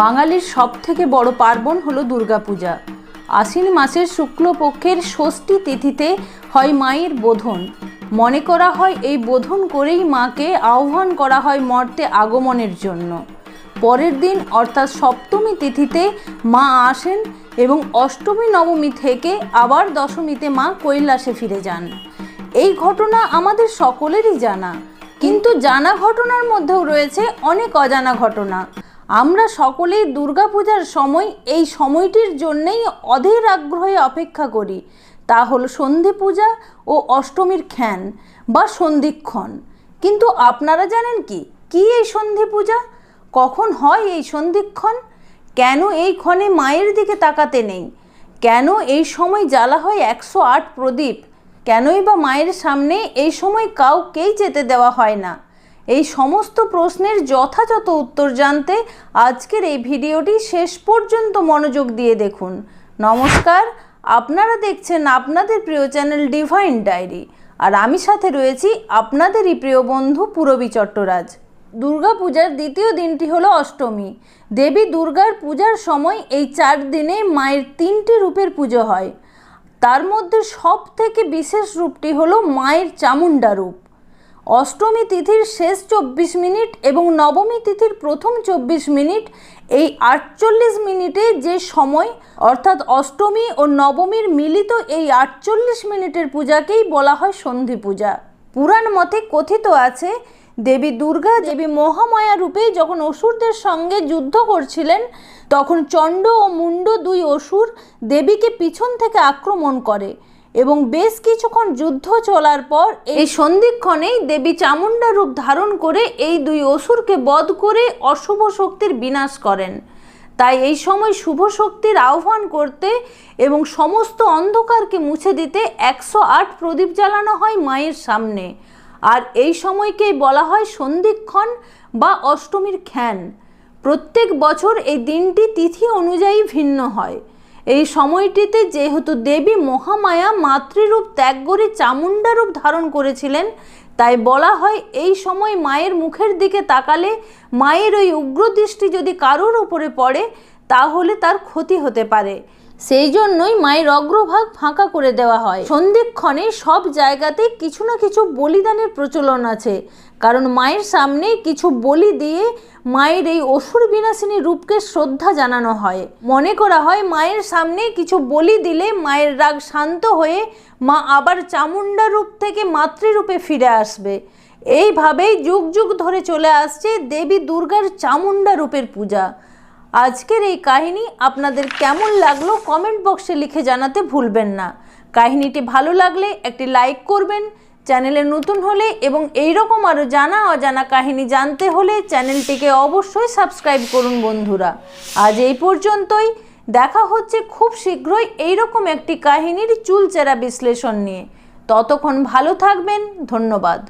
বাঙালির সব থেকে বড় পার্বণ হলো দুর্গাপূজা। আশ্বিন মাসের শুক্লপক্ষের ষষ্ঠী তিথিতে হয় মায়ের বোধন। মনে করা হয় এই বোধন করেই মাকে আহ্বান করা হয় মর্তে আগমনের জন্য। পরের দিন অর্থাৎ সপ্তমী তিথিতে মা আসেন এবং অষ্টমী, নবমী থেকে আবার দশমীতে মা কৈলাসে ফিরে যান। এই ঘটনা আমাদের সকলেরই জানা। কিন্তু জানা ঘটনার মধ্যেও রয়েছে অনেক অজানা ঘটনা। আমরা সকলেই দুর্গাপূজার সময় এই সময়টির জন্যেই অধীর আগ্রহে অপেক্ষা করি। তা হলো সন্ধি পূজা ও অষ্টমীর খ্যান বা সন্ধিক্ষণ। কিন্তু আপনারা জানেন কি? কি এই সন্ধি পূজা কখন হয় এই সন্ধিক্ষণ? কেন এই ক্ষণে মায়ের দিকে তাকাতে নেই? কেন এই সময় জ্বালা হয় একশো আট প্রদীপ? কেনই বা মায়ের সামনে এই সময় কাউকেই যেতে দেওয়া হয় না? এই সমস্ত প্রশ্নের যথাযথ উত্তর জানতে আজকের এই ভিডিওটি শেষ পর্যন্ত মনোযোগ দিয়ে দেখুন। নমস্কার, আপনারা দেখছেন আপনাদের প্রিয় চ্যানেল ডিভাইন ডায়েরি আর আমি সাথে রয়েছি আপনাদেরই প্রিয় বন্ধু পুরবী চট্টরাজ। দুর্গা পূজার দ্বিতীয় দিনটি হলো অষ্টমী। দেবী দুর্গার পূজার সময় এই চার দিনে মায়ের তিনটি রূপের পুজো হয়। তার মধ্যে সব থেকে বিশেষ রূপটি হলো মায়ের চামুণ্ডা রূপ। অষ্টমী তিথির শেষ চব্বিশ মিনিট এবং নবমী তিথির প্রথম চব্বিশ মিনিট, এই আটচল্লিশ মিনিটে যে সময়, অর্থাৎ অষ্টমী ও নবমীর মিলিত এই আটচল্লিশ মিনিটের পূজাকেই বলা হয় সন্ধি পূজা। পুরাণ মতে কথিত আছে, দেবী দুর্গা দেবী মহামায়া রূপে যখন অসুরদের সঙ্গে যুদ্ধ করছিলেন, তখন চণ্ড ও মুন্ড দুই অসুর দেবীকে পিছন থেকে আক্রমণ করে। এবং বেশ কিছুক্ষণ যুদ্ধ চলার পর এই সন্ধিক্ষণেই দেবী চামুণ্ডা রূপ ধারণ করে এই দুই অসুরকে বধ করে অশুভ শক্তির বিনাশ করেন। তাই এই সময় শুভ শক্তির আহ্বান করতে এবং সমস্ত অন্ধকারকে মুছে দিতে একশো আট প্রদীপ জ্বালানো হয় মায়ের সামনে। আর এই সময়কেই বলা হয় সন্ধিক্ষণ বা অষ্টমীর খ্যান। প্রত্যেক বছর এই দিনটি তিথি অনুযায়ী ভিন্ন হয়। এই সময়টিতে যেহেতু দেবী মহামায়া মাতৃরূপ ত্যাগ করে চামুণ্ডা রূপ ধারণ করেছিলেন, তাই বলা হয় এই সময় মায়ের মুখের দিকে তাকালে মায়ের ওই উগ্র দৃষ্টি যদি কারোর ওপরে পড়ে, তাহলে তার ক্ষতি হতে পারে। সেই জন্যই মায়ের অগ্রভাগ ফাঁকা করে দেওয়া হয়। সন্ধিক্ষণে সব জায়গাতে কিছু না কিছু বলিদানের প্রচলন আছে। কারণ মায়ের সামনে কিছু বলি দিয়ে মায়ের এই অসুর বিনাশিনী রূপকে শ্রদ্ধা জানানো হয়। মনে করা হয় মায়ের সামনে কিছু বলি দিলে মায়ের রাগ শান্ত হয়ে মা আবার চামুণ্ডা রূপ থেকে মাতৃরূপে ফিরে আসবে। এইভাবেই যুগ যুগ ধরে চলে আসছে দেবী দুর্গার চামুণ্ডা রূপের পূজা। আজকের এই কাহিনী আপনাদের কেমন লাগল কমেন্ট বক্সে লিখে জানাতে ভুলবেন না। কাহিনীটি ভালো লাগলে একটি লাইক করবেন, চ্যানেলে নতুন হলে এবং এই রকম আরও জানা অজানা কাহিনী জানতে হলে চ্যানেলটিকে অবশ্যই সাবস্ক্রাইব করুন বন্ধুরা। আজ এই পর্যন্তই। দেখা হচ্ছে খুব শীঘ্রই এইরকম একটি কাহিনীর চুলচেরা বিশ্লেষণ নিয়ে। ততক্ষণ ভালো থাকবেন, ধন্যবাদ।